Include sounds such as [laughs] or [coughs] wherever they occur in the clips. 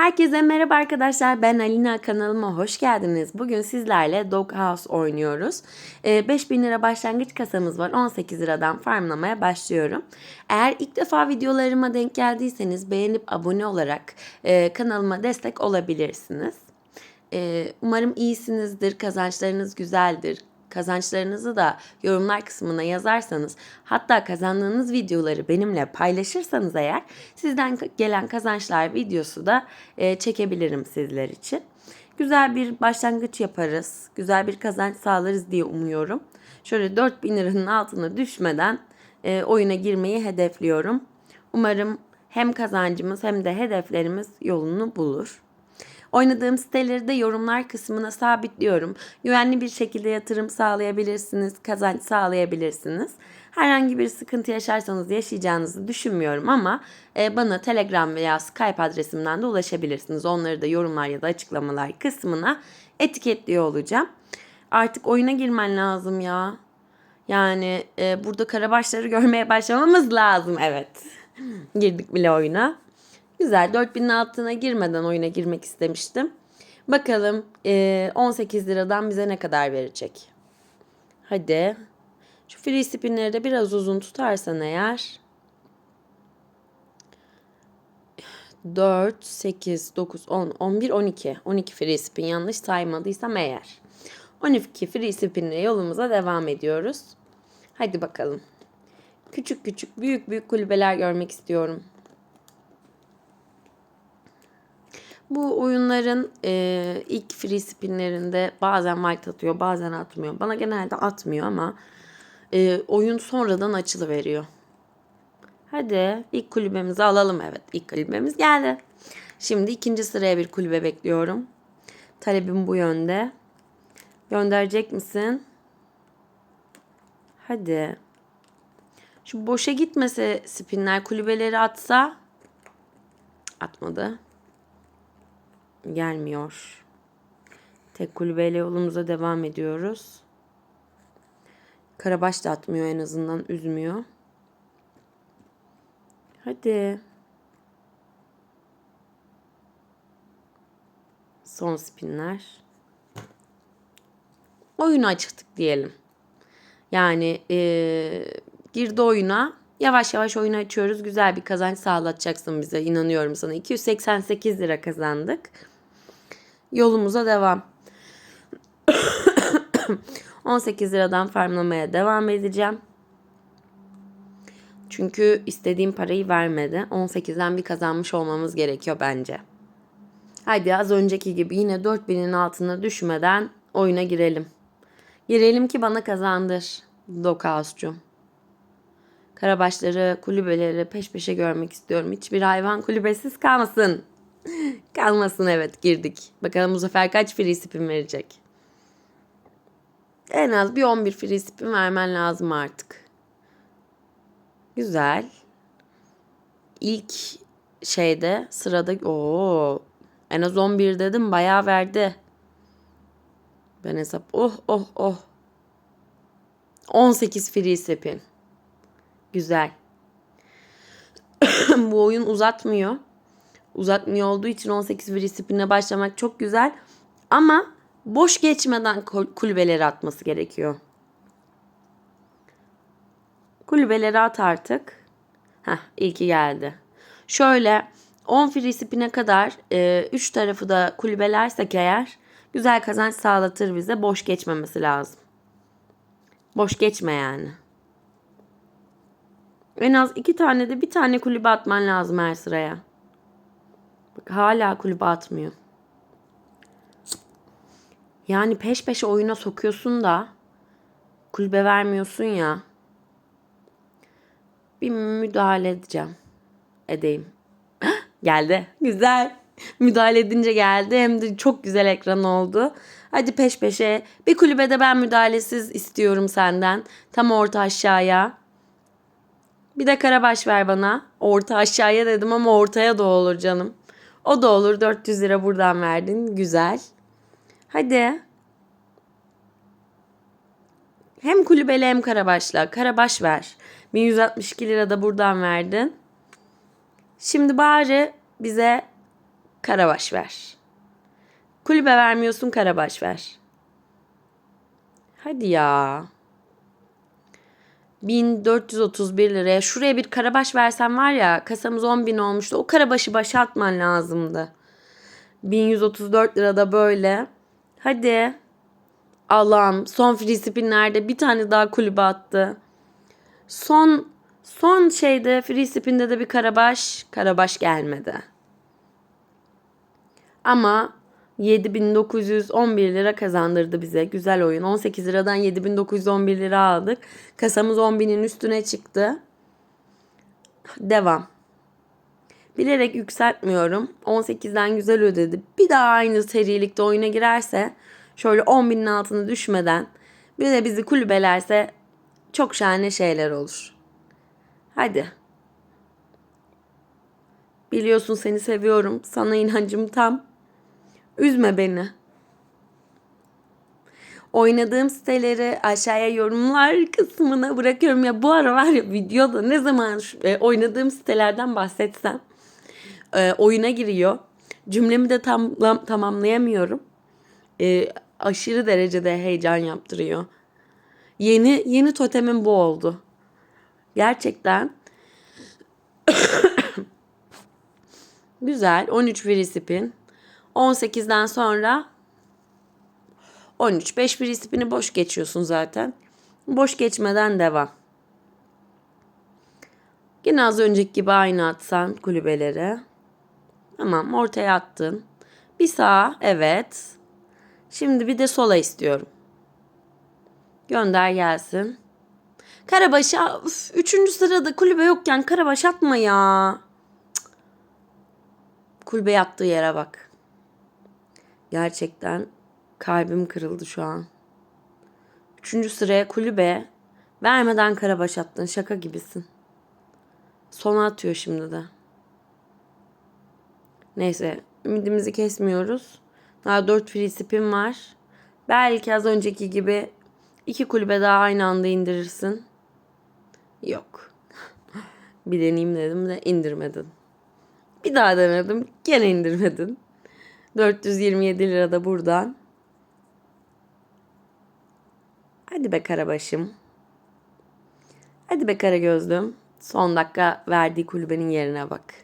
Herkese merhaba arkadaşlar. Ben Alina kanalıma hoş geldiniz. Bugün sizlerle Dog House oynuyoruz. Ee, 5000 lira başlangıç kasamız var. 18 liradan farmlamaya başlıyorum. Eğer ilk defa videolarıma denk geldiyseniz beğenip abone olarak e, kanalıma destek olabilirsiniz. Ee, umarım iyisinizdir, kazançlarınız güzeldir. Kazançlarınızı da yorumlar kısmına yazarsanız hatta kazandığınız videoları benimle paylaşırsanız eğer sizden gelen kazançlar videosu da e, çekebilirim sizler için. Güzel bir başlangıç yaparız. Güzel bir kazanç sağlarız diye umuyorum. Şöyle 4000 liranın altına düşmeden e, oyuna girmeyi hedefliyorum. Umarım hem kazancımız hem de hedeflerimiz yolunu bulur. Oynadığım siteleri de yorumlar kısmına sabitliyorum. Güvenli bir şekilde yatırım sağlayabilirsiniz, kazanç sağlayabilirsiniz. Herhangi bir sıkıntı yaşarsanız yaşayacağınızı düşünmüyorum ama e, bana Telegram veya Skype adresimden de ulaşabilirsiniz. Onları da yorumlar ya da açıklamalar kısmına etiketliyor olacağım. Artık oyuna girmen lazım ya. Yani e, burada karabaşları [laughs] görmeye başlamamız lazım. Evet. Girdik bile oyuna. Güzel 4000'in altına girmeden oyuna girmek istemiştim. Bakalım e, 18 liradan bize ne kadar verecek. Hadi. Şu free spinleri de biraz uzun tutarsan eğer. 4, 8, 9, 10, 11, 12. 12 free spin yanlış saymadıysam eğer. 12 free spinle yolumuza devam ediyoruz. Hadi bakalım. Küçük küçük büyük büyük kulübeler görmek istiyorum. Bu oyunların e, ilk free spinlerinde bazen white atıyor bazen atmıyor. Bana genelde atmıyor ama e, oyun sonradan açılı veriyor. Hadi ilk kulübemizi alalım. Evet ilk kulübemiz geldi. Şimdi ikinci sıraya bir kulübe bekliyorum. Talebim bu yönde. Gönderecek misin? Hadi. Şu boşa gitmese spinler kulübeleri atsa atmadı gelmiyor. Tek kulübeyle yolumuza devam ediyoruz. Karabaş da atmıyor en azından üzmüyor. Hadi. Son spinler. Oyunu açtık diyelim. Yani ee, girdi oyuna. Yavaş yavaş oyunu açıyoruz. Güzel bir kazanç sağlatacaksın bize. İnanıyorum sana. 288 lira kazandık yolumuza devam. [coughs] 18 liradan farmlamaya devam edeceğim. Çünkü istediğim parayı vermedi. 18'den bir kazanmış olmamız gerekiyor bence. Haydi az önceki gibi yine 4000'in altına düşmeden oyuna girelim. Girelim ki bana kazandır. Dokaus'cum. Karabaşları, kulübeleri peş peşe görmek istiyorum. Hiçbir hayvan kulübesiz kalmasın. [laughs] Kalmasın evet girdik. Bakalım bu sefer kaç free spin verecek. En az bir 11 free spin vermen lazım artık. Güzel. İlk şeyde sırada o en az 11 dedim bayağı verdi. Ben hesap oh oh oh. 18 free spin. Güzel. [coughs] Bu oyun uzatmıyor uzatmıyor olduğu için 18 free spin'e başlamak çok güzel. Ama boş geçmeden kulübeleri atması gerekiyor. Kulübeleri at artık. Heh ilki geldi. Şöyle 10 free kadar 3 e, tarafı da kulübelersek eğer güzel kazanç sağlatır bize. Boş geçmemesi lazım. Boş geçme yani. En az iki tane de bir tane kulübe atman lazım her sıraya. Hala kulübe atmıyor. Yani peş peşe oyuna sokuyorsun da kulübe vermiyorsun ya. Bir müdahale edeceğim. Edeyim. [gasps] geldi. Güzel. Müdahale edince geldi. Hem de çok güzel ekran oldu. Hadi peş peşe. Bir kulübede ben müdahalesiz istiyorum senden. Tam orta aşağıya. Bir de karabaş ver bana. Orta aşağıya dedim ama ortaya da olur canım. O da olur 400 lira buradan verdin. Güzel. Hadi. Hem kulübeli hem karabaşla. Karabaş ver. 1162 lira da buradan verdin. Şimdi bari bize Karabaş ver. Kulübe vermiyorsun karabaş ver. Hadi ya. 1431 liraya. Şuraya bir karabaş versen var ya kasamız 10 bin olmuştu. O karabaşı başa atman lazımdı. 1134 lirada böyle. Hadi. Allah'ım son free spinlerde bir tane daha kulübe attı. Son son şeyde free spinde de bir karabaş. Karabaş gelmedi. Ama 7911 lira kazandırdı bize. Güzel oyun. 18 liradan 7911 lira aldık. Kasamız 10.000'in üstüne çıktı. Devam. Bilerek yükseltmiyorum. 18'den güzel ödedi. Bir daha aynı serilikte oyuna girerse şöyle 10.000'in altına düşmeden bir de bizi kulübelerse çok şahane şeyler olur. Hadi. Biliyorsun seni seviyorum. Sana inancım tam. Üzme beni. Oynadığım siteleri aşağıya yorumlar kısmına bırakıyorum. Ya bu ara var ya videoda ne zaman e, oynadığım sitelerden bahsetsem e, oyuna giriyor. Cümlemi de tam tamamlayamıyorum. E, aşırı derecede heyecan yaptırıyor. Yeni yeni totemim bu oldu. Gerçekten [coughs] güzel. 13 free. 18'den sonra 13. 5 free spin'i boş geçiyorsun zaten. Boş geçmeden devam. Yine az önceki gibi aynı atsan kulübelere. Tamam ortaya attın. Bir sağa evet. Şimdi bir de sola istiyorum. Gönder gelsin. Karabaş üf, üçüncü sırada kulübe yokken Karabaş atma ya. Cık. Kulübe yattığı yere bak. Gerçekten kalbim kırıldı şu an. Üçüncü sıraya kulübe vermeden Karabaş attın. Şaka gibisin. Sona atıyor şimdi de. Neyse ümidimizi kesmiyoruz. Daha dört free spin var. Belki az önceki gibi iki kulübe daha aynı anda indirirsin. Yok. [laughs] Bir deneyeyim dedim de indirmedin. Bir daha denedim gene indirmedin. 427 lira da buradan. Hadi be karabaşım. Hadi be kara gözlüm. Son dakika verdiği kulübenin yerine bak.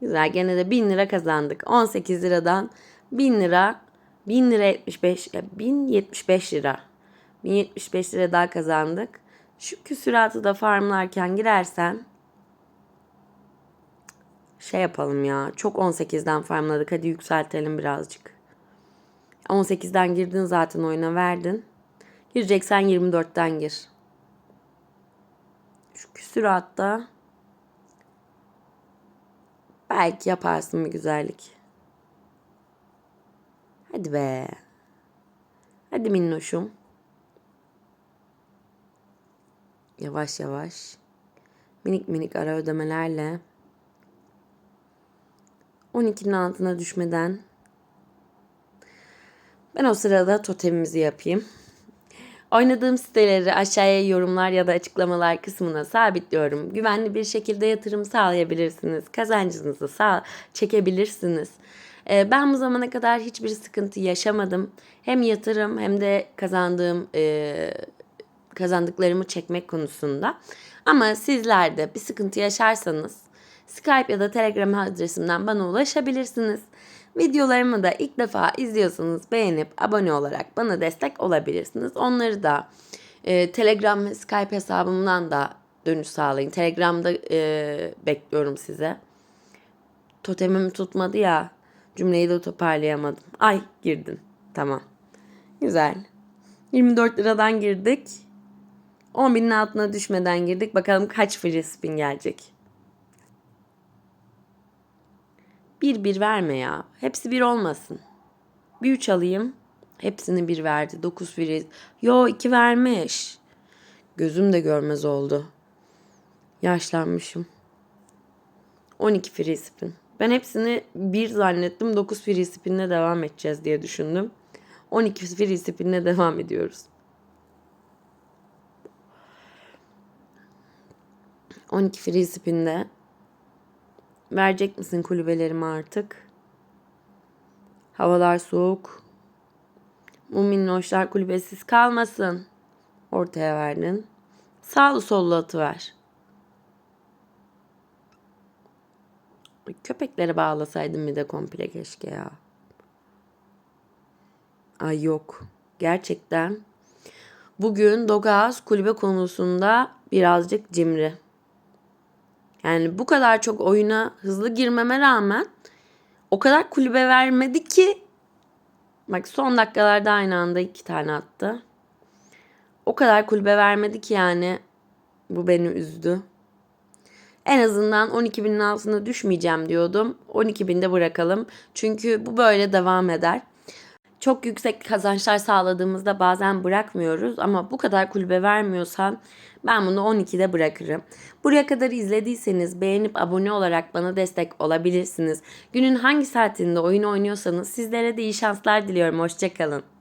Güzel gene de 1000 lira kazandık. 18 liradan 1000 lira 1000 lira 75 1075 lira. 1075 lira daha kazandık. Şu küsuratı da farmlarken girersen şey yapalım ya. Çok 18'den farmladık. Hadi yükseltelim birazcık. 18'den girdin zaten oyuna verdin. Gireceksen 24'ten gir. Şu küsuratta belki yaparsın bir güzellik. Hadi be. Hadi minnoşum. Yavaş yavaş. Minik minik ara ödemelerle 12'nin altına düşmeden ben o sırada totemimizi yapayım. Oynadığım siteleri aşağıya yorumlar ya da açıklamalar kısmına sabitliyorum. Güvenli bir şekilde yatırım sağlayabilirsiniz. Kazancınızı sağ çekebilirsiniz. Ee, ben bu zamana kadar hiçbir sıkıntı yaşamadım. Hem yatırım hem de kazandığım e, kazandıklarımı çekmek konusunda. Ama sizler de bir sıkıntı yaşarsanız Skype ya da Telegram adresimden bana ulaşabilirsiniz. Videolarımı da ilk defa izliyorsanız beğenip abone olarak bana destek olabilirsiniz. Onları da e, Telegram ve Skype hesabımdan da dönüş sağlayın. Telegram'da e, bekliyorum size. Totemim tutmadı ya. Cümleyi de toparlayamadım. Ay girdin. Tamam. Güzel. 24 liradan girdik. 10 binin altına düşmeden girdik. Bakalım kaç free spin gelecek. Bir bir verme ya. Hepsi bir olmasın. Bir üç alayım. Hepsini bir verdi. Dokuz free. Yo iki vermiş. Gözüm de görmez oldu. Yaşlanmışım. 12 free spin. Ben hepsini bir zannettim. 9 free spinle devam edeceğiz diye düşündüm. 12 free spinle devam ediyoruz. 12 free spin'de verecek misin kulübelerimi artık? Havalar soğuk. Bu minnoşlar kulübesiz kalmasın. Ortaya verdin. Sağlı sollu atıver. Köpeklere bağlasaydım bir de komple keşke ya. Ay yok. Gerçekten. Bugün Doghouse kulübe konusunda birazcık cimri. Yani bu kadar çok oyuna hızlı girmeme rağmen o kadar kulübe vermedi ki bak son dakikalarda aynı anda iki tane attı. O kadar kulübe vermedi ki yani bu beni üzdü. En azından 12 binin altına düşmeyeceğim diyordum. 12 binde bırakalım. Çünkü bu böyle devam eder. Çok yüksek kazançlar sağladığımızda bazen bırakmıyoruz ama bu kadar kulübe vermiyorsan ben bunu 12'de bırakırım. Buraya kadar izlediyseniz beğenip abone olarak bana destek olabilirsiniz. Günün hangi saatinde oyun oynuyorsanız sizlere de iyi şanslar diliyorum. Hoşçakalın.